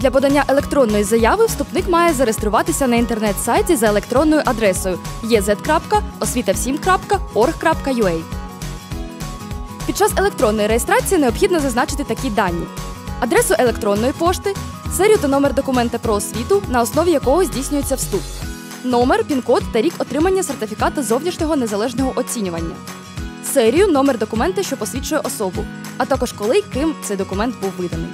Для подання електронної заяви вступник має зареєструватися на інтернет-сайті за електронною адресою ez.osvitavsім.org.ua. Під час електронної реєстрації необхідно зазначити такі дані: адресу електронної пошти, серію та номер документа про освіту, на основі якого здійснюється вступ, номер, пін-код та рік отримання сертифіката зовнішнього незалежного оцінювання, серію, номер документа, що посвідчує особу, а також коли ким цей документ був виданий.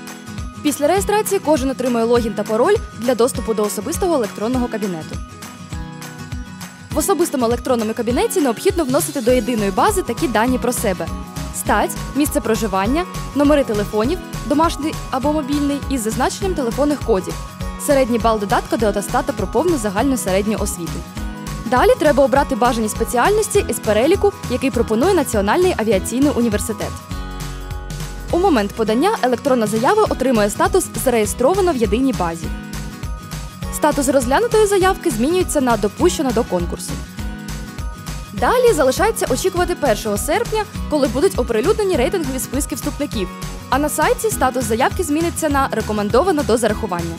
Після реєстрації кожен отримує логін та пароль для доступу до особистого електронного кабінету. В особистому електронному кабінеті необхідно вносити до єдиної бази такі дані про себе: стать, місце проживання, номери телефонів, домашній або мобільний із зазначенням телефонних кодів, середній бал додатка до атестата про повну загальну середню освіту. Далі треба обрати бажані спеціальності із переліку, який пропонує Національний авіаційний університет. У момент подання електронна заява отримує статус зареєстровано в єдиній базі. Статус розглянутої заявки змінюється на допущено до конкурсу. Далі залишається очікувати 1 серпня, коли будуть оприлюднені рейтингові списки вступників. А на сайті статус заявки зміниться на рекомендовано до зарахування.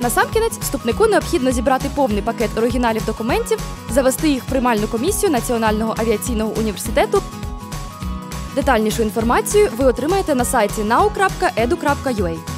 Насамкінець вступнику необхідно зібрати повний пакет оригіналів документів, завести їх в приймальну комісію Національного авіаційного університету. Детальнішу інформацію ви отримаєте на сайті nau.edu.ua.